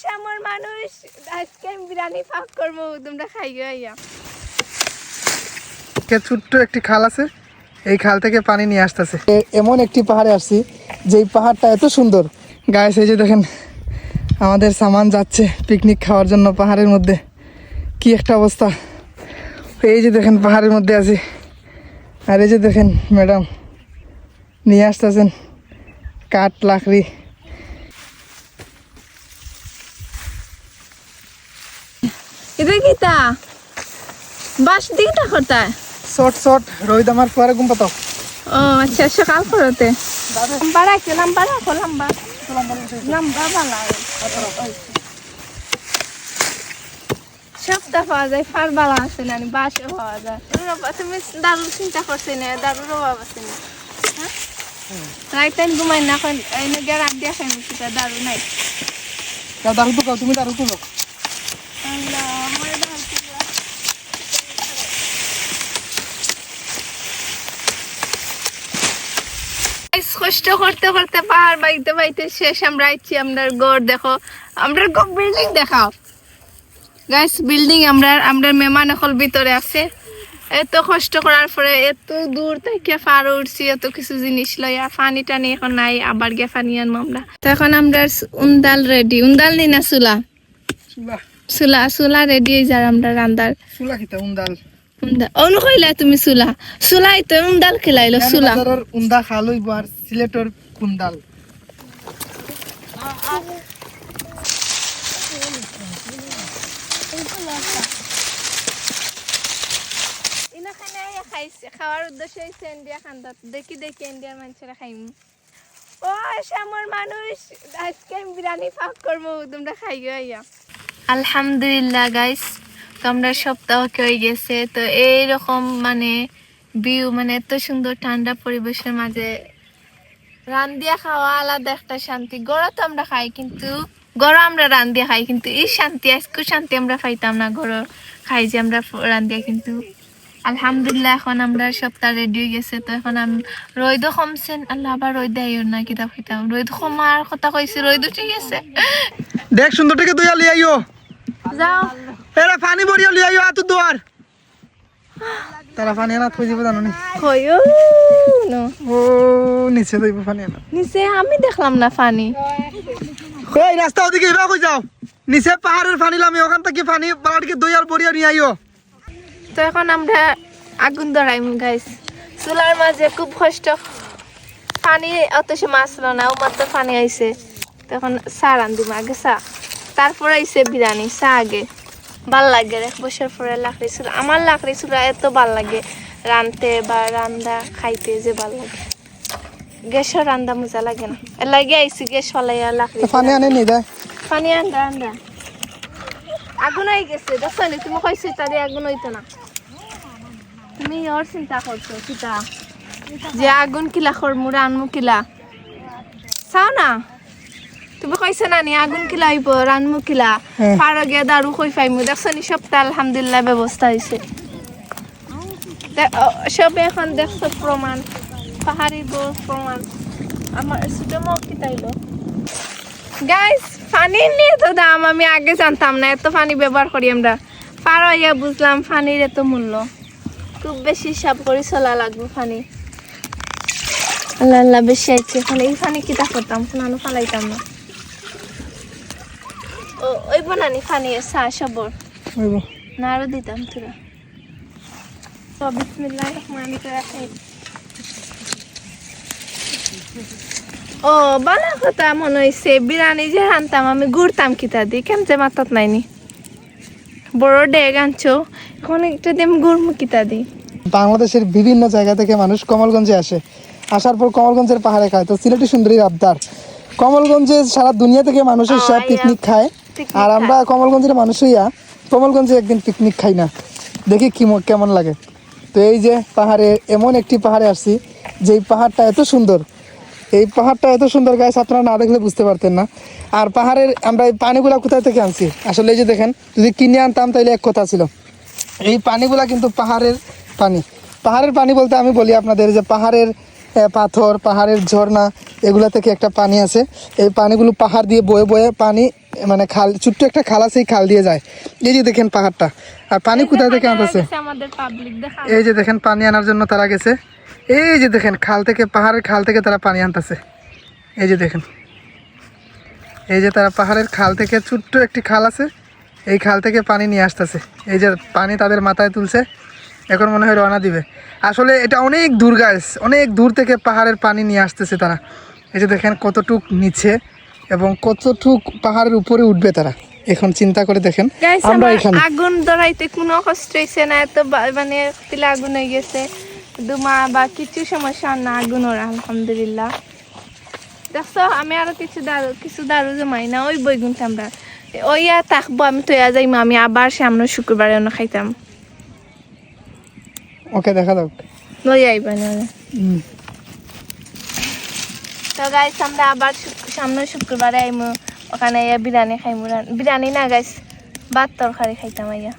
শ্যামর মানুষ। আজকে আমি বিরিয়ানি পাক করব, তোমরা খাইও, আইয়া। ছোট্ট একটি খাল আছে, এই খাল থেকে পানি নিয়ে আসতেছে। এমন একটি পাহাড়ে আসছি, যেই পাহাড়টা এত সুন্দর। গায়ে এই যে দেখেন, আমাদের সামান যাচ্ছে পিকনিক খাওয়ার জন্য পাহাড়ের মধ্যে। কি একটা অবস্থা। এই যে দেখেন, পাহাড়ের মধ্যে আছি। আর এই যে দেখেন, ম্যাডাম, নিয়ে আসতেছেন কাঠ, লাকড়ি। এটা কি তা? বাস দিকটা কোথায় শর্ট শর্ট রোহিত আমার পরে ঘুম পাতাও। ও আচ্ছা সকাল করতে লম্বা রাখো লম্বা রাখো লম্বা। লম্বা ভালো সবটা পাওয়া যায় ফার আছে না বাসে পাওয়া যায়। তুমি দারুর চিন্তা করছি না দারুর অভাব আছে না। হ্যাঁ? রাইট টাইম ঘুমাই না এখন এনে গিয়ে রাত দিয়ে খাই মুখি দারু নাই। দারু তো তুমি দারু তো। আল্লাহ আমার দারু কিলা। Guys, কষ্ট করতে করতে পাহাড় বাইতে বাইতে শেষ। আমরা আইছি আমরা গড় দেখো। আমরা বিল্ডিং দেখাও। গাইস বিল্ডিং আমরা আমরা মেহমান এখন ভিতরে আছে। এত কষ্ট করার পরে এত দূর থেকে পার উঠছি এত কিছু জিনিস লইয়া। পানি টানি এখন নাই আবার গিয়ে পানি আনব আমরা। তো এখন আমরা উন্দাল রেডি উন্দাল নি না চুলা? চুলা। চুলা রেডি যার আমরা রান্দার। চুলা খিতা উন্দাল? উন্দা অনু কইলা তুমি চুলা। চুলাই তো উন্দাল খেলাইলো বাজারের উন্দা খালই বার সিলেটর কুন্দাল খাওয়ার উদ্দেশ্য হয়েছে ইন্ডিয়া খান্দাত দেখি দেখি ইন্ডিয়ার মানুষেরা খাইম। ও শ্যামর মানুষ আজকে আমি বিরিয়ানি পাক করব তোমরা খাইও আইয়া। আলহামদুলিল্লাহ গাইস আমরা সপ্তাহ হয়ে গেছে তো এইরকম মানে ভিউ মানে এত সুন্দর ঠান্ডা পরিবেশের মাঝে রান্দিয়া খাওয়া আলাদা একটা শান্তি। গড়া তো আমরা খাই কিন্তু গড় আমরা রান্দিয়া খাই কিন্তু এই শান্তি আজকে শান্তি আমরা পাইতাম না। গড় খাই যে আমরা রান্দিয়া কিন্তু আলহামদুলিল্লাহ এখন আমরা সপ্তাহ রেডি হয়ে গেছে তো এখন আমি রৈদ কমছেন আল্লাহ আবার রৈদ আইও না কিতাব খাইতাম। রৈদ কমার কথা কইছি রৈদ ঠিক আছে। দেখ সুন্দর থেকে তুই লিয়ে আইও যাও। এরা পানি ভরিয়া লিয়ে আইও আতু দুয়ার। তারা পানি আনা থই দিব জানো নি? কইও নো। ও নিচে দইব পানি আনা নিচে আমি দেখলাম না পানি। এই রাস্তা ওদিকে এবার কই যাও? নিচে পাহাড়ের পানি লামি ওখান থেকে পানি বাড়িকে দইয়ার ভরিয়া নিয়ে আইও। তো এখন আমরা আগুন ধরাইম গাইস চুলার মাঝে খুব কষ্ট। পানি অত সে মাছ ছিল না ও মাত্র পানি আইছে। তখন চা রান্ধিম আগে চা। তারপরে আইছে বিরিয়ানি চা আগে। ভালো লাগে এক বছর পরে লাকড়ি চুলা। আমার লাকড়ি চুলা এত ভালো লাগে রানতে বা রান্দা খাইতে যে ভালো লাগে। গ্যাসের রান্দা মজা লাগে না। এর লাগে আইছি গ্যাস ফলাইয়া লাকড়ি পানি আনে নি দেয় পানি আন্দা আন্দা। আগুন হয়ে গেছে দেখছ নি তুমি কইছো তাদের আগুন হইতো না। তুমি ওর চিন্তা করছ কিতা যে আগুন কিলা করমু রানমু কিলা। চাও না? তুমি কইছো না নি আগুন কিলা হইব রানমু কিলা। হ্যাঁ। পারো গিয়ে দারু কই পাইমু দেখছ নি সবটা আলহামদুলিল্লাহ ব্যবস্থা হয়েছে সব এখন দেখছ প্রমাণ পাহাড়ি বউ প্রমাণ আমার ছোট মুখ কিতাইলো গাইস পানি নিয়ে তো দাম? আমি আগে জানতাম না এত পানি ব্যবহার করি আমরা। পার হইয়া বুঝলাম পানির এত মূল্য। খুব বেশি হিসাব করে চলা লাগবে পানি আল্লাহ আল্লাহ বেশি আইছে। এখন এই পানি কিতা করতাম কোনো ফালাইতাম না। ওই বানানি চা সবর ওইব না আরও দিতাম তোরা। তো বিসমিল্লাহ রহমান রাহিম। ও বালা কথা মনে হয়েছে বিরিয়ানি যে আমি ঘুরতাম কিতা দি কেন যে মাতাত নাইনি? বড় ডেগ আনছো এখন একটা ঘুরমু কিতা দি। বাংলাদেশের বিভিন্ন জায়গা থেকে মানুষ কমলগঞ্জে আসে। আসার পর কমলগঞ্জের পাহাড়ে খায় তো সিলেটি সুন্দরী আবদার। কমলগঞ্জে সারা দুনিয়া থেকে মানুষের সব পিকনিক খায়। আর আমরা কমলগঞ্জের মানুষ হইয়া কমলগঞ্জে একদিন পিকনিক খাই না। দেখি কি কেমন লাগে। তো এই যে পাহাড়ে এমন একটি পাহাড়ে আসছি যেই পাহাড়টা এত সুন্দর। এই পাহাড়টা এত সুন্দর গাছ আপনারা না দেখলে বুঝতে পারতেন না। আর পাহাড়ের আমরা এই পানিগুলা কোথায় থেকে আনছি? আসলে এই যে দেখেন যদি কিনে আনতাম তাহলে এক কথা ছিল। এই পানিগুলা কিন্তু পাহাড়ের পানি। পাহাড়ের পানি বলতে আমি বলি আপনাদের যে পাহাড়ের পাথর পাহাড়ের ঝর্ণা এগুলা থেকে একটা পানি আছে। এই পানিগুলো পাহাড় দিয়ে বয়ে বয়ে পানি মানে খাল ছোট্ট একটা খাল আছে এই খাল দিয়ে যায়। এই যে দেখেন পাহাড়টা। আর পানি কোথা থেকে আনতেছে? এই যে দেখেন পানি আনার জন্য তারা গেছে। এই যে দেখেন খাল থেকে পাহাড়ের খাল থেকে তারা পানি আনতেছে। এই যে দেখেন। এই যে তারা পাহাড়ের খাল থেকে ছোট্ট একটি খাল আছে। এই খাল থেকে পানি নিয়ে আসতেছে। এই যে পানি তাদের মাথায় তুলছে। এখন মনে হয় রওনা দিবে। আসলে এটা অনেক দূর গাছ অনেক দূর থেকে পাহাড়ের পানি নিয়ে আসতেছে তারা। এই যে দেখেন কতটুক নিচে এবং কতটুক পাহাড়ের উপরে উঠবে তারা। এখন চিন্তা করে দেখেন আমরা এখানে আগুন ধরাইতে কোনো কষ্ট হয়েছে না এত মানে তিলে আগুন হয়ে গেছে। দুমা বা কিছু সমস্যা না আগুন ওর আলহামদুলিল্লাহ। দেখছ আমি আরও কিছু দারু কিছু দারু জমাই না ওই বই গুনতে আমরা ওই আর থাকব আমি তো যাইম আমি আবার সামনে শুক্রবারে অন্য খাইতাম। ওকে দেখা দাও লই আইবা না। তো গাইস আমরা আবার সামনে শুক্রবারে আইমু। ওখানে বিরিয়ানি খাইমু। বিরিয়ানি না গাইস ভাত তরকারি খাইতাম আইয়া।